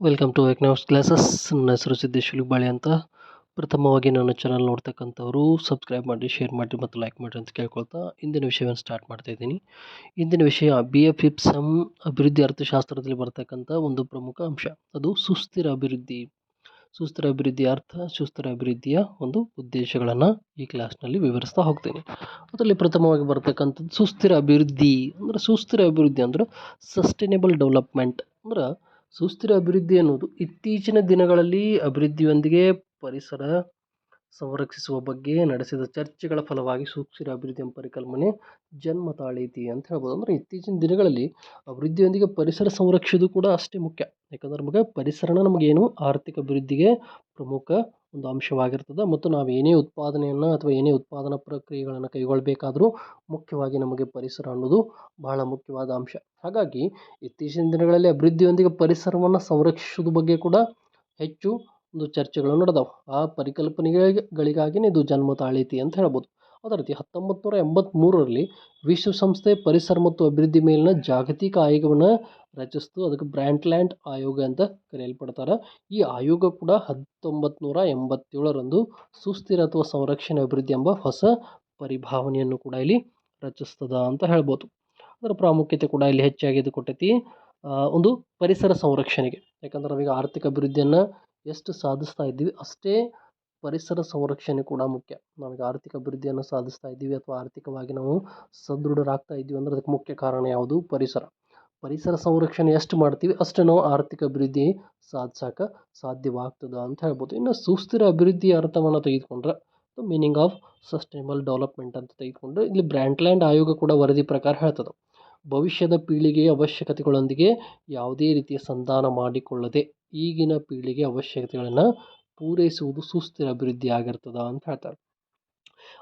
Welcome to economics classes ನನ್ನ ಹೆಸರು ಸಿದ್ದೇಶ್ ಬಾಳೆ ಅಂತ. ಪ್ರಥಮವಾಗಿ ನನ್ನ ಚಾನಲ್ ನೋಡ್ತಕ್ಕಂಥವ್ರು ಸಬ್ಸ್ಕ್ರೈಬ್ ಮಾಡಿ ಶೇರ್ ಮಾಡಿ ಮತ್ತು ಲೈಕ್ ಮಾಡಿ ಅಂತ ಕೇಳ್ಕೊಳ್ತಾ ಇಂದಿನ ವಿಷಯವನ್ನು ಸ್ಟಾರ್ಟ್ ಮಾಡ್ತಾ ಇದ್ದೀನಿ. ಇಂದಿನ ವಿಷಯ ಬಿ ಎಫ್ ಇಪ್ಸಮ್ ಅಭಿವೃದ್ಧಿ ಅರ್ಥಶಾಸ್ತ್ರದಲ್ಲಿ ಬರ್ತಕ್ಕಂಥ ಒಂದು ಪ್ರಮುಖ ಅಂಶ. ಅದು ಸುಸ್ಥಿರ ಅಭಿವೃದ್ಧಿ. ಸುಸ್ಥಿರ ಅಭಿವೃದ್ಧಿ ಅರ್ಥ, ಸುಸ್ಥಿರ ಅಭಿವೃದ್ಧಿಯ ಒಂದು ಉದ್ದೇಶಗಳನ್ನು ಈ ಕ್ಲಾಸ್ನಲ್ಲಿ ವಿವರಿಸ್ತಾ ಹೋಗ್ತೀನಿ. ಅದರಲ್ಲಿ ಪ್ರಥಮವಾಗಿ ಬರ್ತಕ್ಕಂಥದ್ದು ಸುಸ್ಥಿರ ಅಭಿವೃದ್ಧಿ. ಅಂದ್ರೆ ಸುಸ್ಥಿರ ಅಭಿವೃದ್ಧಿ ಅಂದ್ರೆ ಸಸ್ಟೈನೇಬಲ್ ಡೆವಲಪ್ಮೆಂಟ್ ಅಂದ್ರೆ ಸುಸ್ಥಿರ ಅಭಿವೃದ್ಧಿ ಎನ್ನುವುದು ಇತ್ತೀಚಿನ ದಿನಗಳಲ್ಲಿ ಅಭಿವೃದ್ಧಿಯೊಂದಿಗೆ ಪರಿಸರ ಸಂರಕ್ಷಿಸುವ ಬಗ್ಗೆ ನಡೆಸಿದ ಚರ್ಚೆಗಳ ಫಲವಾಗಿ ಸುಸ್ಥಿರ ಅಭಿವೃದ್ಧಿ ಎಂಬ ಪರಿಕಲ್ಪನೆ ಜನ್ಮ ತಾಳೀತಿ ಅಂತ ಹೇಳ್ಬೋದು. ಅಂದರೆ ಇತ್ತೀಚಿನ ದಿನಗಳಲ್ಲಿ ಅಭಿವೃದ್ಧಿಯೊಂದಿಗೆ ಪರಿಸರ ಸಂರಕ್ಷಿಸೋದು ಕೂಡ ಅಷ್ಟೇ ಮುಖ್ಯ. ಯಾಕಂದ್ರೆ ನಮಗೆ ಪರಿಸರನ ನಮಗೇನು ಆರ್ಥಿಕ ಅಭಿವೃದ್ಧಿಗೆ ಪ್ರಮುಖ ಒಂದು ಅಂಶವಾಗಿರ್ತದೆ. ಮತ್ತು ನಾವು ಏನೇ ಉತ್ಪಾದನೆಯನ್ನು ಅಥವಾ ಏನೇ ಉತ್ಪಾದನಾ ಪ್ರಕ್ರಿಯೆಗಳನ್ನು ಕೈಗೊಳ್ಳಬೇಕಾದರೂ ಮುಖ್ಯವಾಗಿ ನಮಗೆ ಪರಿಸರ ಅನ್ನೋದು ಬಹಳ ಮುಖ್ಯವಾದ ಅಂಶ. ಹಾಗಾಗಿ ಇತ್ತೀಚಿನ ದಿನಗಳಲ್ಲಿ ಅಭಿವೃದ್ಧಿಯೊಂದಿಗೆ ಪರಿಸರವನ್ನು ಸಂರಕ್ಷಿಸೋದ್ರ ಬಗ್ಗೆ ಕೂಡ ಹೆಚ್ಚು ಒಂದು ಚರ್ಚೆಗಳು ನಡೆದವು. ಆ ಪರಿಕಲ್ಪನೆಗಳಿಗಾಗಿನೇ ಇದು ಜನ್ಮ ತಾಳೈತಿ ಅಂತ ಹೇಳ್ಬೋದು. ಅದೇ ರೀತಿ ಹತ್ತೊಂಬತ್ತು ನೂರ ಎಂಬತ್ತ್ಮೂರರಲ್ಲಿ ವಿಶ್ವಸಂಸ್ಥೆ ಪರಿಸರ ಮತ್ತು ಅಭಿವೃದ್ಧಿ ಮೇಲಿನ ಜಾಗತಿಕ ಆಯೋಗವನ್ನು ರಚಿಸ್ತು. ಅದಕ್ಕೆ ಬ್ರ್ಯಾಂಟ್ಲ್ಯಾಂಡ್ ಆಯೋಗ ಅಂತ ಕರೆಯಲ್ಪಡ್ತಾರೆ. ಈ ಆಯೋಗ ಕೂಡ ಹತ್ತೊಂಬತ್ತು ನೂರ ಎಂಬತ್ತೇಳರಂದು ಸುಸ್ಥಿರ ಅಥವಾ ಸಂರಕ್ಷಣೆ ಅಭಿವೃದ್ಧಿ ಎಂಬ ಹೊಸ ಪರಿಭಾವನೆಯನ್ನು ಕೂಡ ಇಲ್ಲಿ ರಚಿಸ್ತದ ಅಂತ ಹೇಳ್ಬೋದು. ಅದರ ಪ್ರಾಮುಖ್ಯತೆ ಕೂಡ ಇಲ್ಲಿ ಹೆಚ್ಚಾಗಿ ಕೊಟ್ಟೈತಿ. ಒಂದು ಪರಿಸರ ಸಂರಕ್ಷಣೆಗೆ. ಯಾಕಂದ್ರೆ ನಾವೀಗ ಆರ್ಥಿಕ ಅಭಿವೃದ್ಧಿಯನ್ನು ಎಷ್ಟು ಸಾಧಿಸ್ತಾ ಇದ್ದೀವಿ ಅಷ್ಟೇ ಪರಿಸರ ಸಂರಕ್ಷಣೆ ಕೂಡ ಮುಖ್ಯ. ನಾವೀಗ ಆರ್ಥಿಕ ಅಭಿವೃದ್ಧಿಯನ್ನು ಸಾಧಿಸ್ತಾ ಇದ್ದೀವಿ ಅಥವಾ ಆರ್ಥಿಕವಾಗಿ ನಾವು ಸದೃಢರಾಗ್ತಾ ಇದ್ದೀವಿ ಅಂದ್ರೆ ಅದಕ್ಕೆ ಮುಖ್ಯ ಕಾರಣ ಯಾವುದು? ಪರಿಸರ. ಪರಿಸರ ಸಂರಕ್ಷಣೆ ಎಷ್ಟು ಮಾಡ್ತೀವಿ? ಅಷ್ಟು ನಾವು ಆರ್ಥಿಕ ಅಭಿವೃದ್ಧಿ ಸಾಧಿಸೋಕೆ ಸಾಧ್ಯವಾಗ್ತದೆ ಅಂತ ಹೇಳ್ಬೋದು. ಇನ್ನು ಸುಸ್ಥಿರ ಅಭಿವೃದ್ಧಿಯ ಅರ್ಥವನ್ನು ತೆಗೆದುಕೊಂಡ್ರೆ the meaning of sustainable development ಅಂತ ತೆಗೆದುಕೊಂಡ್ರೆ, ಇಲ್ಲಿ ಬ್ರ್ಯಾಂಡ್ಲ್ಯಾಂಡ್ ಆಯೋಗ ಕೂಡ ವರದಿ ಪ್ರಕಾರ ಹೇಳ್ತದೆ. ಭವಿಷ್ಯದ ಪೀಳಿಗೆಯ ಅವಶ್ಯಕತೆಗಳೊಂದಿಗೆ ಯಾವುದೇ ರೀತಿಯ ಸಂಧಾನ ಮಾಡಿಕೊಳ್ಳದೆ ಈಗಿನ ಪೀಳಿಗೆ ಅವಶ್ಯಕತೆಗಳನ್ನು ಪೂರೈಸುವುದು ಸುಸ್ಥಿರ ಅಭಿವೃದ್ಧಿ ಆಗಿರ್ತದೆ ಅಂತ ಹೇಳ್ತಾರೆ.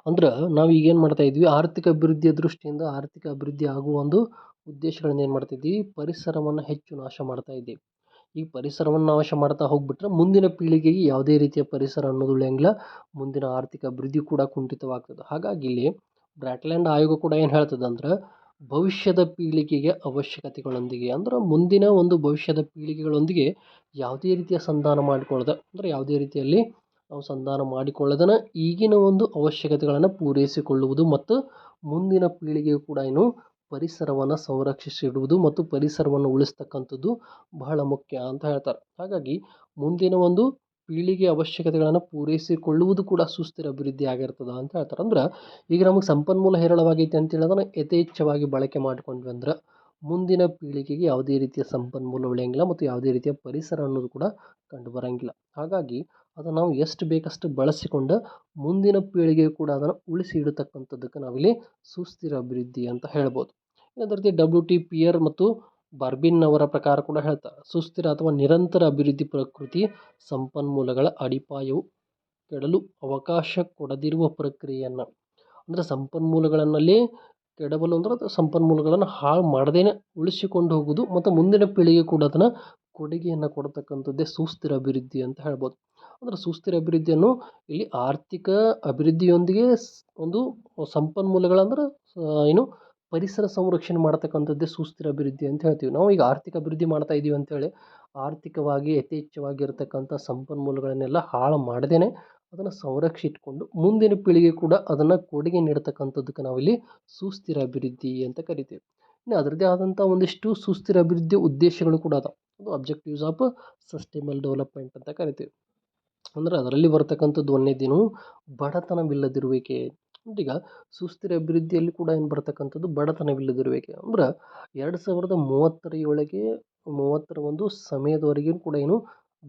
ಅಂದ್ರೆ ನಾವು ಈಗೇನು ಮಾಡ್ತಾ ಇದ್ವಿ? ಆರ್ಥಿಕ ಅಭಿವೃದ್ಧಿಯ ದೃಷ್ಟಿಯಿಂದ ಆರ್ಥಿಕ ಅಭಿವೃದ್ಧಿ ಆಗುವ ಒಂದು ಉದ್ದೇಶಗಳನ್ನ ಏನು ಮಾಡ್ತಿದ್ವಿ ಪರಿಸರವನ್ನು ಹೆಚ್ಚು ನಾಶ ಮಾಡ್ತಾ ಇದ್ದೀವಿ ಈ ಪರಿಸರವನ್ನು ನಾಶ ಮಾಡ್ತಾ ಹೋಗ್ಬಿಟ್ರೆ ಮುಂದಿನ ಪೀಳಿಗೆಗೆ ಯಾವುದೇ ರೀತಿಯ ಪರಿಸರ ಅನ್ನೋದು ಉಳಿಯಂಗಿಲ್ಲ. ಮುಂದಿನ ಆರ್ಥಿಕ ಅಭಿವೃದ್ಧಿ ಕೂಡ ಕುಂಠಿತವಾಗ್ತದೆ. ಹಾಗಾಗಿ ಇಲ್ಲಿ ಬ್ರಾಟ್ಲ್ಯಾಂಡ್ ಆಯೋಗ ಕೂಡ ಏನು ಹೇಳ್ತದೆ ಅಂದ್ರೆ ಭವಿಷ್ಯದ ಪೀಳಿಗೆಗೆ ಅವಶ್ಯಕತೆಗಳೊಂದಿಗೆ ಅಂದ್ರೆ ಮುಂದಿನ ಒಂದು ಭವಿಷ್ಯದ ಪೀಳಿಗೆಗಳೊಂದಿಗೆ ಯಾವುದೇ ರೀತಿಯ ಸಂಧಾನ ಮಾಡಿಕೊಳ್ಳದೆ, ಅಂದರೆ ಯಾವುದೇ ರೀತಿಯಲ್ಲಿ ನಾವು ಸಂಧಾನ ಮಾಡಿಕೊಳ್ಳದನ ಈಗಿನ ಒಂದು ಅವಶ್ಯಕತೆಗಳನ್ನು ಪೂರೈಸಿಕೊಳ್ಳುವುದು ಮತ್ತು ಮುಂದಿನ ಪೀಳಿಗೆಯು ಕೂಡ ಏನು ಪರಿಸರವನ್ನು ಸಂರಕ್ಷಿಸಿಡುವುದು ಮತ್ತು ಪರಿಸರವನ್ನು ಉಳಿಸ್ತಕ್ಕಂಥದ್ದು ಬಹಳ ಮುಖ್ಯ ಅಂತ ಹೇಳ್ತಾರೆ. ಹಾಗಾಗಿ ಮುಂದಿನ ಒಂದು ಪೀಳಿಗೆ ಅವಶ್ಯಕತೆಗಳನ್ನು ಪೂರೈಸಿಕೊಳ್ಳುವುದು ಕೂಡ ಸುಸ್ಥಿರ ಅಭಿವೃದ್ಧಿ ಆಗಿರ್ತದೆ ಅಂತ ಹೇಳ್ತಾರೆ. ಅಂದ್ರೆ ಈಗ ನಮಗೆ ಸಂಪನ್ಮೂಲ ಹೇರಳವಾಗೈತೆ ಅಂತ ಹೇಳೋದನ್ನು ಯಥೇಚ್ಛವಾಗಿ ಬಳಕೆ ಮಾಡ್ಕೊಂಡ್ವಿ ಅಂದ್ರೆ ಮುಂದಿನ ಪೀಳಿಗೆಗೆ ಯಾವುದೇ ರೀತಿಯ ಸಂಪನ್ಮೂಲ ಉಳಿಯಂಗಿಲ್ಲ ಮತ್ತು ಯಾವುದೇ ರೀತಿಯ ಪರಿಸರ ಅನ್ನೋದು ಕೂಡ ಕಂಡು ಬರೋಂಗಿಲ್ಲ ಹಾಗಾಗಿ ಅದನ್ನು ನಾವು ಎಷ್ಟು ಬೇಕಷ್ಟು ಬಳಸಿಕೊಂಡು ಮುಂದಿನ ಪೀಳಿಗೆ ಕೂಡ ಅದನ್ನು ಉಳಿಸಿ ಇಡತಕ್ಕಂಥದ್ದಕ್ಕೆ ನಾವಿಲ್ಲಿ ಸುಸ್ಥಿರ ಅಭಿವೃದ್ಧಿ ಅಂತ ಹೇಳ್ಬೋದು. ಇನ್ನೊಂದು ರೀತಿ ಡಬ್ಲ್ಯೂ ಟಿ ಪಿಯರ್ ಮತ್ತು ಬರ್ಬಿನ್ ಅವರ ಪ್ರಕಾರ ಕೂಡ ಹೇಳ್ತಾರೆ. ಸುಸ್ಥಿರ ಅಥವಾ ನಿರಂತರ ಅಭಿವೃದ್ಧಿ ಪ್ರಕೃತಿ ಸಂಪನ್ಮೂಲಗಳ ಅಡಿಪಾಯವು ಕೆಡಲು ಅವಕಾಶ ಕೊಡದಿರುವ ಪ್ರಕ್ರಿಯೆಯನ್ನು. ಅಂದರೆ ಸಂಪನ್ಮೂಲಗಳನ್ನಲ್ಲಿ ಕೆಡವಲು ಅಂದ್ರೆ ಅದು ಸಂಪನ್ಮೂಲಗಳನ್ನು ಹಾಳು ಮಾಡದೇನೆ ಉಳಿಸಿಕೊಂಡು ಹೋಗುವುದು ಮತ್ತು ಮುಂದಿನ ಪೀಳಿಗೆ ಕೂಡ ಅದನ್ನು ಕೊಡುಗೆಯನ್ನು ಕೊಡತಕ್ಕಂಥದ್ದೇ ಸುಸ್ಥಿರ ಅಭಿವೃದ್ಧಿ ಅಂತ ಹೇಳ್ಬೋದು. ಅಂದ್ರೆ ಸುಸ್ಥಿರ ಅಭಿವೃದ್ಧಿಯನ್ನು ಇಲ್ಲಿ ಆರ್ಥಿಕ ಅಭಿವೃದ್ಧಿಯೊಂದಿಗೆ ಒಂದು ಸಂಪನ್ಮೂಲಗಳಂದ್ರೆ ಏನು ಪರಿಸರ ಸಂರಕ್ಷಣೆ ಮಾಡ್ತಕ್ಕಂಥದ್ದೇ ಸುಸ್ಥಿರ ಅಭಿವೃದ್ಧಿ ಅಂತ ಹೇಳ್ತೀವಿ. ನಾವು ಈಗ ಆರ್ಥಿಕ ಅಭಿವೃದ್ಧಿ ಮಾಡ್ತಾ ಇದ್ದೀವಿ ಅಂತೇಳಿ ಆರ್ಥಿಕವಾಗಿ ಯಥೇಚ್ಛವಾಗಿ ಇರತಕ್ಕಂಥ ಸಂಪನ್ಮೂಲಗಳನ್ನೆಲ್ಲ ಹಾಳು ಮಾಡದೇನೆ ಅದನ್ನು ಸಂರಕ್ಷಿಟ್ಕೊಂಡು ಮುಂದಿನ ಪೀಳಿಗೆ ಕೂಡ ಅದನ್ನು ಕೊಡುಗೆ ನೀಡ್ತಕ್ಕಂಥದ್ದಕ್ಕೆ ನಾವಿಲ್ಲಿ ಸುಸ್ಥಿರ ಅಭಿವೃದ್ಧಿ ಅಂತ ಕರಿತೀವಿ. ಇನ್ನು ಅದರದ್ದೇ ಆದಂಥ ಒಂದಿಷ್ಟು ಸುಸ್ಥಿರ ಅಭಿವೃದ್ಧಿ ಉದ್ದೇಶಗಳು ಕೂಡ ಅದಾವೆ. ಅದು ಅಬ್ಜೆಕ್ಟಿವ್ಸ್ ಆಫ್ ಸಸ್ಟೇಬಲ್ ಡೆವಲಪ್ಮೆಂಟ್ ಅಂತ ಕರಿತೀವಿ. ಅಂದ್ರೆ ಅದರಲ್ಲಿ ಬರ್ತಕ್ಕಂಥದ್ದು ದಿನವೂ ಬಡತನವಿಲ್ಲದಿರುವಿಕೆ ಈಗ ಸುಸ್ಥಿರ ಅಭಿವೃದ್ಧಿಯಲ್ಲಿ ಕೂಡ ಏನು ಬರ್ತಕ್ಕಂಥದ್ದು ಬಡತನವಿಲ್ಲದಿರುವಿಕೆ. ಅಂದ್ರೆ ಎರಡು ಸಾವಿರದ ಮೂವತ್ತರ ಒಳಗೆ ಮೂವತ್ತರ ಒಂದು ಸಮಯದವರೆಗೂ ಕೂಡ ಏನು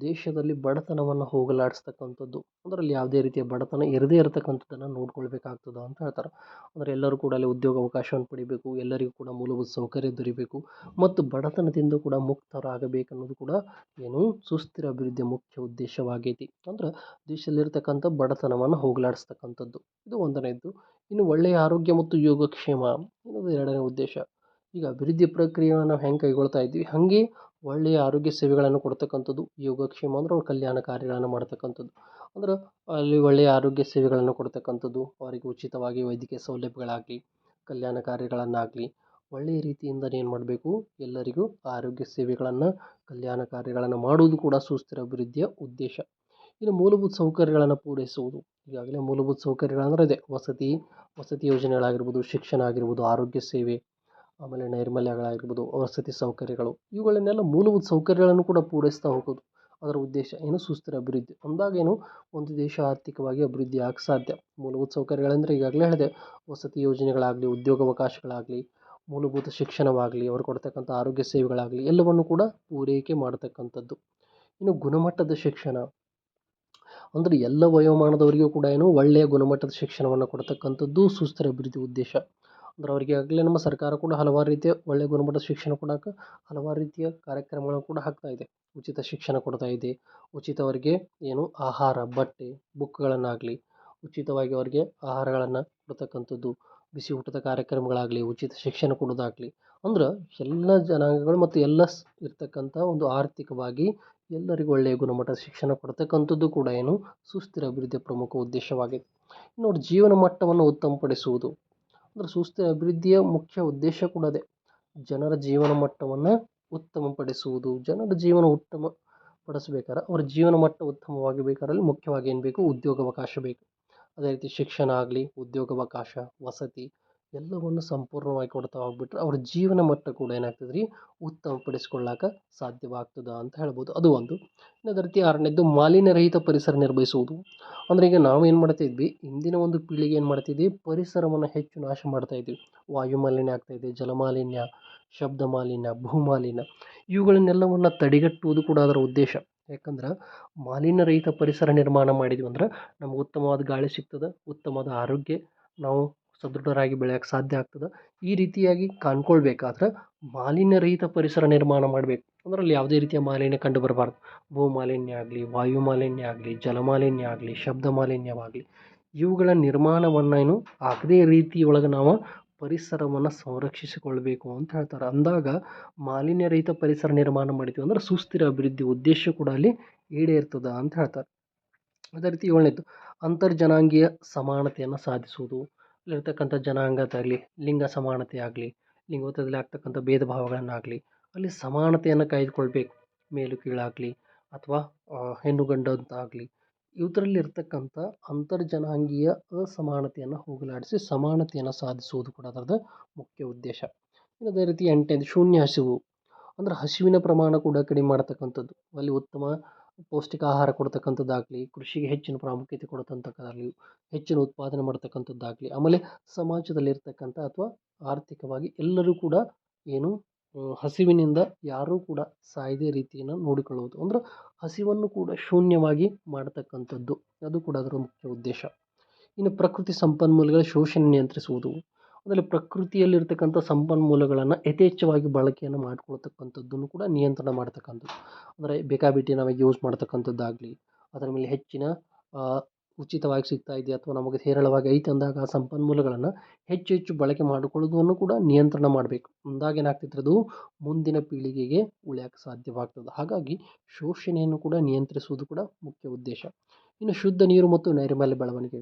ದೇಶದಲ್ಲಿ ಬಡತನವನ್ನು ಹೋಗಲಾಡಿಸ್ತಕ್ಕಂಥದ್ದು. ಅದರಲ್ಲಿ ಯಾವುದೇ ರೀತಿಯ ಬಡತನ ಇರದೇ ಇರತಕ್ಕಂಥದ್ದನ್ನು ನೋಡ್ಕೊಳ್ಬೇಕಾಗ್ತದೆ ಅಂತ ಹೇಳ್ತಾರೆ. ಅಂದರೆ ಎಲ್ಲರೂ ಕೂಡ ಅಲ್ಲಿ ಉದ್ಯೋಗ ಅವಕಾಶವನ್ನು ಪಡಿಬೇಕು, ಎಲ್ಲರಿಗೂ ಕೂಡ ಮೂಲಭೂತ ಸೌಕರ್ಯ ದೊರಿಬೇಕು, ಮತ್ತು ಬಡತನದಿಂದ ಕೂಡ ಮುಕ್ತರಾಗಬೇಕು ಅನ್ನೋದು ಕೂಡ ಏನು ಸುಸ್ಥಿರ ಅಭಿವೃದ್ಧಿಯ ಮುಖ್ಯ ಉದ್ದೇಶವಾಗೈತಿ. ಅಂದ್ರೆ ದೇಶದಲ್ಲಿರ್ತಕ್ಕಂಥ ಬಡತನವನ್ನು ಹೋಗಲಾಡಿಸ್ತಕ್ಕಂಥದ್ದು. ಇದು ಒಂದನೇದ್ದು. ಇನ್ನು ಒಳ್ಳೆಯ ಆರೋಗ್ಯ ಮತ್ತು ಯೋಗಕ್ಷೇಮ ಅನ್ನೋದು ಎರಡನೇ ಉದ್ದೇಶ. ಈಗ ಅಭಿವೃದ್ಧಿ ಪ್ರಕ್ರಿಯೆಯನ್ನು ನಾವು ಹೆಂಗೆ ಕೈಗೊಳ್ತಾ ಇದ್ವಿ? ಹಾಗೆ ಒಳ್ಳೆಯ ಆರೋಗ್ಯ ಸೇವೆಗಳನ್ನು ಕೊಡ್ತಕ್ಕಂಥದ್ದು, ಯೋಗಕ್ಷೇಮ ಅಂದ್ರೆ ಅವ್ರ ಕಲ್ಯಾಣ ಕಾರ್ಯಗಳನ್ನು ಮಾಡ್ತಕ್ಕಂಥದ್ದು. ಅಂದ್ರೆ ಅಲ್ಲಿ ಒಳ್ಳೆಯ ಆರೋಗ್ಯ ಸೇವೆಗಳನ್ನು ಕೊಡ್ತಕ್ಕಂಥದ್ದು, ಅವರಿಗೆ ಉಚಿತವಾಗಿ ವೈದ್ಯಕೀಯ ಸೌಲಭ್ಯಗಳಾಗಲಿ, ಕಲ್ಯಾಣ ಕಾರ್ಯಗಳನ್ನಾಗಲಿ, ಒಳ್ಳೆಯ ರೀತಿಯಿಂದ ಏನು ಮಾಡಬೇಕು, ಎಲ್ಲರಿಗೂ ಆರೋಗ್ಯ ಸೇವೆಗಳನ್ನು, ಕಲ್ಯಾಣ ಕಾರ್ಯಗಳನ್ನು ಮಾಡುವುದು ಕೂಡ ಸುಸ್ಥಿರ ಅಭಿವೃದ್ಧಿಯ ಉದ್ದೇಶ. ಇನ್ನು ಮೂಲಭೂತ ಸೌಕರ್ಯಗಳನ್ನು ಪೂರೈಸುವುದು, ಈಗಾಗಲೇ ಮೂಲಭೂತ ಸೌಕರ್ಯಗಳಂದ್ರೆ ಅದೇ, ವಸತಿ ವಸತಿ ಯೋಜನೆಗಳಾಗಿರ್ಬೋದು, ಶಿಕ್ಷಣ ಆಗಿರ್ಬೋದು, ಆರೋಗ್ಯ ಸೇವೆ ಆಮೇಲೆ ನೈರ್ಮಲ್ಯಗಳಾಗಿರ್ಬೋದು, ವಸತಿ ಸೌಕರ್ಯಗಳು, ಇವುಗಳನ್ನೆಲ್ಲ ಮೂಲಭೂತ ಸೌಕರ್ಯಗಳನ್ನು ಕೂಡ ಪೂರೈಸ್ತಾ ಹೋಗೋದು ಅದರ ಉದ್ದೇಶ ಏನು? ಸುಸ್ಥಿರ ಅಭಿವೃದ್ಧಿ. ಅಂದಾಗೇನು ಒಂದು ದೇಶ ಆರ್ಥಿಕವಾಗಿ ಅಭಿವೃದ್ಧಿ ಆಗಕ್ಕೆ ಸಾಧ್ಯ. ಮೂಲಭೂತ ಸೌಕರ್ಯಗಳಂದರೆ ಈಗಾಗಲೇ ಹೇಳಿದೆ, ವಸತಿ ಯೋಜನೆಗಳಾಗಲಿ, ಉದ್ಯೋಗಾವಕಾಶಗಳಾಗಲಿ, ಮೂಲಭೂತ ಶಿಕ್ಷಣವಾಗಲಿ, ಅವರು ಕೊಡ್ತಕ್ಕಂಥ ಆರೋಗ್ಯ ಸೇವೆಗಳಾಗಲಿ, ಎಲ್ಲವನ್ನು ಕೂಡ ಪೂರೈಕೆ ಮಾಡತಕ್ಕಂಥದ್ದು. ಇನ್ನು ಗುಣಮಟ್ಟದ ಶಿಕ್ಷಣ, ಅಂದರೆ ಎಲ್ಲ ವಯೋಮಾನದವರಿಗೂ ಕೂಡ ಏನು? ಒಳ್ಳೆಯ ಗುಣಮಟ್ಟದ ಶಿಕ್ಷಣವನ್ನು ಕೊಡ್ತಕ್ಕಂಥದ್ದು ಸುಸ್ಥಿರ ಅಭಿವೃದ್ಧಿ ಉದ್ದೇಶ. ಅಂದ್ರೆ ಅವರಿಗೆ ಆಗಲೇ ನಮ್ಮ ಸರ್ಕಾರ ಕೂಡ ಹಲವಾರು ರೀತಿಯ ಒಳ್ಳೆಯ ಗುಣಮಟ್ಟದ ಶಿಕ್ಷಣ ಕೊಡೋಕೆ ಹಲವಾರು ರೀತಿಯ ಕಾರ್ಯಕ್ರಮಗಳನ್ನು ಕೂಡ ಹಾಕ್ತಾ ಇದೆ. ಉಚಿತ ಶಿಕ್ಷಣ ಕೊಡ್ತಾ ಇದೆ. ಉಚಿತ ಅವರಿಗೆ ಏನು ಆಹಾರ, ಬಟ್ಟೆ, ಬುಕ್ಗಳನ್ನಾಗಲಿ, ಉಚಿತವಾಗಿ ಅವರಿಗೆ ಆಹಾರಗಳನ್ನು ಕೊಡ್ತಕ್ಕಂಥದ್ದು, ಬಿಸಿ ಊಟದ ಕಾರ್ಯಕ್ರಮಗಳಾಗಲಿ, ಉಚಿತ ಶಿಕ್ಷಣ ಕೊಡೋದಾಗಲಿ ಅಂದ್ರೆ ಎಲ್ಲ ಜನಾಂಗಗಳು ಮತ್ತು ಎಲ್ಲ ಸ್ ಇರ್ತಕ್ಕಂಥ ಒಂದು ಆರ್ಥಿಕವಾಗಿ ಎಲ್ಲರಿಗೂ ಒಳ್ಳೆಯ ಗುಣಮಟ್ಟದ ಶಿಕ್ಷಣ ಕೊಡ್ತಕ್ಕಂಥದ್ದು ಕೂಡ ಏನು ಸುಸ್ಥಿರ ಅಭಿವೃದ್ಧಿಯ ಪ್ರಮುಖ ಉದ್ದೇಶವಾಗಿದೆ. ನೋಡಿ ಜೀವನ ಮಟ್ಟವನ್ನು ಉತ್ತಮಪಡಿಸುವುದು ಅಂದರೆ ಸುಸ್ಥಿರ ಅಭಿವೃದ್ಧಿಯ ಮುಖ್ಯ ಉದ್ದೇಶ ಕೂಡ ಅದೇ. ಜನರ ಜೀವನ ಮಟ್ಟವನ್ನು ಉತ್ತಮಪಡಿಸುವುದು, ಜನರ ಜೀವನ ಉತ್ತಮ ಪಡಿಸ್ಬೇಕಾದ್ರೆ ಅವರ ಜೀವನ ಮಟ್ಟ ಉತ್ತಮವಾಗಿ ಬೇಕಾದಲ್ಲಿ ಮುಖ್ಯವಾಗಿ ಏನು ಬೇಕು? ಉದ್ಯೋಗಾವಕಾಶ ಬೇಕು. ಅದೇ ರೀತಿ ಶಿಕ್ಷಣ ಆಗಲಿ, ಉದ್ಯೋಗಾವಕಾಶ, ವಸತಿ ಎಲ್ಲವನ್ನು ಸಂಪೂರ್ಣವಾಗಿ ಕೊಡ್ತಾ ಹೋಗ್ಬಿಟ್ರೆ ಅವ್ರ ಜೀವನ ಮಟ್ಟ ಕೂಡ ಏನಾಗ್ತದೆ ರೀ ಉತ್ತಮಪಡಿಸ್ಕೊಳ್ಳಾಕ ಸಾಧ್ಯವಾಗ್ತದೆ ಅಂತ ಹೇಳ್ಬೋದು. ಅದು ಒಂದು. ಇನ್ನು ರೀತಿ ಆರನೇದ್ದು ಮಾಲಿನ್ಯ ರಹಿತ ಪರಿಸರ ನಿರ್ವಹಿಸುವುದು ಅಂದರೆ ಈಗ ನಾವು ಏನು ಮಾಡ್ತಾ ಇದ್ವಿ? ಇಂದಿನ ಒಂದು ಪೀಳಿಗೆ ಏನು ಮಾಡ್ತಿದ್ವಿ ಪರಿಸರವನ್ನು ಹೆಚ್ಚು ನಾಶ ಮಾಡ್ತಾ ಇದ್ವಿ. ವಾಯು ಮಾಲಿನ್ಯ ಆಗ್ತಾ ಇದೆ, ಜಲ ಮಾಲಿನ್ಯ, ಶಬ್ದ ಮಾಲಿನ್ಯ, ಭೂ ಮಾಲಿನ್ಯ. ಇವುಗಳನ್ನೆಲ್ಲವನ್ನು ತಡೆಗಟ್ಟುವುದು ಕೂಡ ಅದರ ಉದ್ದೇಶ. ಯಾಕಂದ್ರೆ ಮಾಲಿನ್ಯ ರಹಿತ ಪರಿಸರ ನಿರ್ಮಾಣ ಮಾಡಿದ್ವಿ ಅಂದ್ರೆ ನಮ್ಗೆ ಉತ್ತಮವಾದ ಗಾಳಿ ಸಿಗ್ತದೆ, ಉತ್ತಮವಾದ ಆರೋಗ್ಯ. ನಾವು ಸದೃಢರಾಗಿ ಬೆಳೆಯೋಕ್ಕೆ ಸಾಧ್ಯ ಆಗ್ತದೆ. ಈ ರೀತಿಯಾಗಿ ಕಾಣ್ಕೊಳ್ಬೇಕಾದ್ರೆ ಮಾಲಿನ್ಯ ರಹಿತ ಪರಿಸರ ನಿರ್ಮಾಣ ಮಾಡಬೇಕು. ಅಂದ್ರೆ ಅಲ್ಲಿ ಯಾವುದೇ ರೀತಿಯ ಮಾಲಿನ್ಯ ಕಂಡು ಬರಬಾರ್ದು ಭೂ ಮಾಲಿನ್ಯ ಆಗಲಿ ವಾಯು ಮಾಲಿನ್ಯ ಆಗಲಿ ಜಲ ಮಾಲಿನ್ಯ ಆಗಲಿ ಶಬ್ದ ಮಾಲಿನ್ಯವಾಗಲಿ ಇವುಗಳ ನಿರ್ಮಾಣವನ್ನು ಏನು ಆಗದೇ ರೀತಿ ಒಳಗೆ ನಾವು ಪರಿಸರವನ್ನು ಸಂರಕ್ಷಿಸಿಕೊಳ್ಬೇಕು ಅಂತ ಹೇಳ್ತಾರೆ. ಅಂದಾಗ ಮಾಲಿನ್ಯ ರಹಿತ ಪರಿಸರ ನಿರ್ಮಾಣ ಮಾಡಿದ್ವಿ ಅಂದ್ರೆ ಸುಸ್ಥಿರ ಅಭಿವೃದ್ಧಿ ಉದ್ದೇಶ ಕೂಡ ಅಲ್ಲಿ ಈಡೇರ್ತದೆ ಅಂತ ಹೇಳ್ತಾರೆ. ಅದೇ ರೀತಿ ಏಳನೇದು, ಅಂತರ್ಜನಾಂಗೀಯ ಸಮಾನತೆಯನ್ನು ಸಾಧಿಸುವುದು. ಅಲ್ಲಿರ್ತಕ್ಕಂಥ ಜನಾಂಗದಾಗಲಿ ಲಿಂಗ ಸಮಾನತೆ ಆಗಲಿ, ಲಿಂಗೋತ್ತರದಲ್ಲಿ ಆಗ್ತಕ್ಕಂಥ ಭೇದ ಭಾವಗಳನ್ನಾಗಲಿ ಅಲ್ಲಿ ಸಮಾನತೆಯನ್ನು ಕಾಯ್ದುಕೊಳ್ಬೇಕು. ಮೇಲು, ಕೀಳಾಗಲಿ ಅಥವಾ ಹೆಣ್ಣು, ಗಂಡು ಅಂತ ಆಗಲಿ ಇವುದ್ರಲ್ಲಿ ಇರ್ತಕ್ಕಂಥ ಅಂತರ್ಜನಾಂಗೀಯ ಅಸಮಾನತೆಯನ್ನು ಹೋಗಲಾಡಿಸಿ ಸಮಾನತೆಯನ್ನು ಸಾಧಿಸುವುದು ಕೂಡ ಅದರದ್ದು ಮುಖ್ಯ ಉದ್ದೇಶ. ಇನ್ನು ಅದೇ ರೀತಿ ಎಂಟನೇದು ಶೂನ್ಯ ಹಸಿವು. ಅಂದ್ರೆ ಹಸಿವಿನ ಪ್ರಮಾಣ ಕೂಡ ಕಡಿಮೆ ಮಾಡ್ತಕ್ಕಂಥದ್ದು. ಅಲ್ಲಿ ಉತ್ತಮ ಪೌಷ್ಟಿಕ ಆಹಾರ ಕೊಡ್ತಕ್ಕಂಥದ್ದಾಗಲಿ, ಕೃಷಿಗೆ ಹೆಚ್ಚಿನ ಪ್ರಾಮುಖ್ಯತೆ ಕೊಡ್ತಕ್ಕಂಥದ್ದಾಗಲಿ ಹೆಚ್ಚಿನ ಉತ್ಪಾದನೆ ಮಾಡ್ತಕ್ಕಂಥದ್ದಾಗಲಿ, ಆಮೇಲೆ ಸಮಾಜದಲ್ಲಿರ್ತಕ್ಕಂಥ ಅಥವಾ ಆರ್ಥಿಕವಾಗಿ ಎಲ್ಲರೂ ಕೂಡ ಏನು ಹಸಿವಿನಿಂದ ಯಾರೂ ಕೂಡ ಸಾಯದೇ ರೀತಿಯನ್ನು ನೋಡಿಕೊಳ್ಳುವುದು. ಅಂದ್ರೆ ಹಸಿವನ್ನು ಕೂಡ ಶೂನ್ಯವಾಗಿ ಮಾಡ್ತಕ್ಕಂಥದ್ದು. ಅದು ಕೂಡ ಅದರ ಮುಖ್ಯ ಉದ್ದೇಶ. ಇನ್ನು ಪ್ರಕೃತಿ ಸಂಪನ್ಮೂಲಗಳ ಶೋಷಣೆ ನಿಯಂತ್ರಿಸುವುದು. ಆಮೇಲೆ ಪ್ರಕೃತಿಯಲ್ಲಿರ್ತಕ್ಕಂಥ ಸಂಪನ್ಮೂಲಗಳನ್ನು ಯಥೇಚ್ಛವಾಗಿ ಬಳಕೆಯನ್ನು ಮಾಡ್ಕೊಳ್ತಕ್ಕಂಥದ್ದನ್ನು ಕೂಡ ನಿಯಂತ್ರಣ ಮಾಡ್ತಕ್ಕಂಥದ್ದು. ಅಂದರೆ ಬೇಕಾಬಿಟ್ಟಿ ನಾವು ಯೂಸ್ ಮಾಡ್ತಕ್ಕಂಥದ್ದಾಗಲಿ, ಅದರ ಮೇಲೆ ಹೆಚ್ಚಿನ ಉಚಿತವಾಗಿ ಸಿಗ್ತಾ ಇದೆಯಾ ಅಥವಾ ನಮಗೆ ಹೇರಳವಾಗಿ ಐತೆ ಅಂದಾಗ ಆ ಸಂಪನ್ಮೂಲಗಳನ್ನು ಹೆಚ್ಚು ಹೆಚ್ಚು ಬಳಕೆ ಮಾಡಿಕೊಳ್ಳುವುದನ್ನು ಕೂಡ ನಿಯಂತ್ರಣ ಮಾಡಬೇಕು. ಅಂದಾಗ ಏನಾಗ್ತೈತ್ರಿ ಅದು ಮುಂದಿನ ಪೀಳಿಗೆಗೆ ಉಳಿಯೋಕೆ ಸಾಧ್ಯವಾಗ್ತದೆ. ಹಾಗಾಗಿ ಶೋಷಣೆಯನ್ನು ಕೂಡ ನಿಯಂತ್ರಿಸುವುದು ಕೂಡ ಮುಖ್ಯ ಉದ್ದೇಶ. ಇನ್ನು ಶುದ್ಧ ನೀರು ಮತ್ತು ನೈರ್ಮಲ್ಯ ಬೆಳವಣಿಗೆ.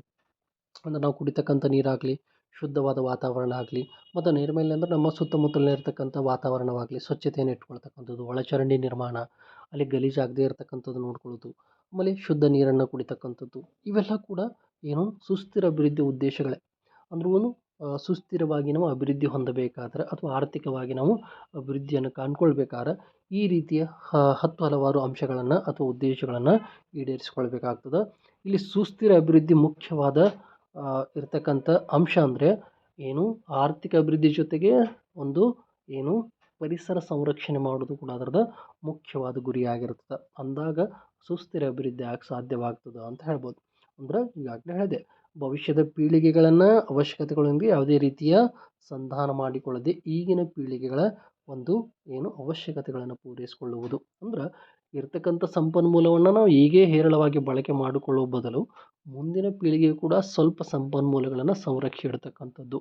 ಅಂದರೆ ನಾವು ಕುಡಿತಕ್ಕಂಥ ನೀರಾಗಲಿ ಶುದ್ಧವಾದ ವಾತಾವರಣ ಆಗಲಿ, ಮತ್ತು ನೈರ್ಮಲ್ಯ ಅಂದರೆ ನಮ್ಮ ಸುತ್ತಮುತ್ತಲಿನ ಇರ್ತಕ್ಕಂಥ ವಾತಾವರಣವಾಗಲಿ, ಸ್ವಚ್ಛತೆಯನ್ನು ಇಟ್ಕೊಳ್ತಕ್ಕಂಥದ್ದು, ಒಳಚರಂಡಿ ನಿರ್ಮಾಣ, ಅಲ್ಲಿ ಗಲೀಜಾಗದೇ ಇರತಕ್ಕಂಥದ್ದು ನೋಡ್ಕೊಳ್ಳೋದು, ಆಮೇಲೆ ಶುದ್ಧ ನೀರನ್ನು ಕುಡಿತಕ್ಕಂಥದ್ದು, ಇವೆಲ್ಲ ಕೂಡ ಏನು ಸುಸ್ಥಿರ ಅಭಿವೃದ್ಧಿ ಉದ್ದೇಶಗಳೇ. ಅಂದ್ರೂ ಸುಸ್ಥಿರವಾಗಿ ನಾವು ಅಭಿವೃದ್ಧಿ ಹೊಂದಬೇಕಾದ್ರೆ ಅಥವಾ ಆರ್ಥಿಕವಾಗಿ ನಾವು ಅಭಿವೃದ್ಧಿಯನ್ನು ಕಾಣ್ಕೊಳ್ಬೇಕಾದ್ರೆ ಈ ರೀತಿಯ ಹತ್ತು ಹಲವಾರು ಅಂಶಗಳನ್ನು ಅಥವಾ ಉದ್ದೇಶಗಳನ್ನು ಈಡೇರಿಸಿಕೊಳ್ಬೇಕಾಗ್ತದೆ. ಇಲ್ಲಿ ಸುಸ್ಥಿರ ಅಭಿವೃದ್ಧಿ ಮುಖ್ಯವಾದ ಇರ್ತಕ್ಕಂಥ ಅಂಶ ಅಂದರೆ ಏನು? ಆರ್ಥಿಕ ಅಭಿವೃದ್ಧಿ ಜೊತೆಗೆ ಒಂದು ಏನು? ಪರಿಸರ ಸಂರಕ್ಷಣೆ ಮಾಡೋದು ಕೂಡ ಅದ್ರದ್ದು ಮುಖ್ಯವಾದ ಗುರಿಯಾಗಿರ್ತದೆ ಅಂದಾಗ ಸುಸ್ಥಿರ ಅಭಿವೃದ್ಧಿ ಆಗಕ್ಕೆ ಸಾಧ್ಯವಾಗ್ತದೆ ಅಂತ ಹೇಳ್ಬೋದು. ಅಂದ್ರೆ ಈಗಾಗಲೇ ಹೇಳಿದೆ, ಭವಿಷ್ಯದ ಪೀಳಿಗೆಗಳನ್ನು ಅವಶ್ಯಕತೆಗಳೊಂದಿಗೆ ಯಾವುದೇ ರೀತಿಯ ಸಂಧಾನ ಮಾಡಿಕೊಳ್ಳದೆ ಈಗಿನ ಪೀಳಿಗೆಗಳ ಒಂದು ಏನು ಅವಶ್ಯಕತೆಗಳನ್ನು ಪೂರೈಸಿಕೊಳ್ಳುವುದು. ಅಂದ್ರೆ ಇರ್ತಕ್ಕಂಥ ಸಂಪನ್ಮೂಲವನ್ನು ನಾವು ಹೀಗೆ ಹೇರಳವಾಗಿ ಬಳಕೆ ಮಾಡಿಕೊಳ್ಳುವ ಬದಲು ಮುಂದಿನ ಪೀಳಿಗೆ ಕೂಡ ಸ್ವಲ್ಪ ಸಂಪನ್ಮೂಲಗಳನ್ನು ಸಂರಕ್ಷಿ ಇಡ್ತಕ್ಕಂಥದ್ದು.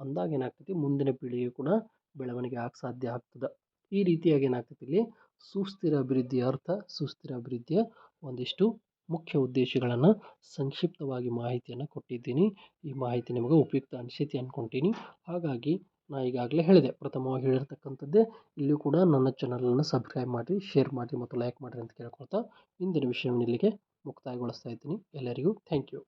ಅಂದಾಗ ಏನಾಗ್ತೈತಿ? ಮುಂದಿನ ಪೀಳಿಗೆ ಕೂಡ ಬೆಳವಣಿಗೆ ಆಗಕ್ಕೆ ಸಾಧ್ಯ ಆಗ್ತದೆ. ಈ ರೀತಿಯಾಗಿ ಏನಾಗ್ತೈತಿ ಇಲ್ಲಿ? ಸುಸ್ಥಿರ ಅಭಿವೃದ್ಧಿಯ ಅರ್ಥ, ಸುಸ್ಥಿರ ಅಭಿವೃದ್ಧಿಯ ಒಂದಿಷ್ಟು ಮುಖ್ಯ ಉದ್ದೇಶಗಳನ್ನು ಸಂಕ್ಷಿಪ್ತವಾಗಿ ಮಾಹಿತಿಯನ್ನು ಕೊಟ್ಟಿದ್ದೀನಿ. ಈ ಮಾಹಿತಿ ನಿಮಗೆ ಉಪಯುಕ್ತ ಅನಿಸೈತಿ ಅಂದ್ಕೊತೀನಿ ಹಾಗಾಗಿ ನಾ ಈಗಾಗಲೇ ಹೇಳಿದೆ, ಪ್ರಥಮವಾಗಿ ಹೇಳಿರ್ತಕ್ಕಂಥದ್ದೇ, ಇಲ್ಲಿಯೂ ಕೂಡ ನನ್ನ ಚಾನಲನ್ನು ಸಬ್ಸ್ಕ್ರೈಬ್ ಮಾಡಿ ಶೇರ್ ಮಾಡಿ ಮತ್ತು ಲೈಕ್ ಮಾಡಿರಿ ಅಂತ ಕೇಳ್ಕೊಳ್ತಾ, ಇಂದಿನ ವಿಷಯವನ್ನು ಇಲ್ಲಿಗೆ ಮುಕ್ತಾಯಗೊಳಿಸ್ತಾ ಇದ್ದೀನಿ. ಎಲ್ಲರಿಗೂ ಥ್ಯಾಂಕ್ ಯು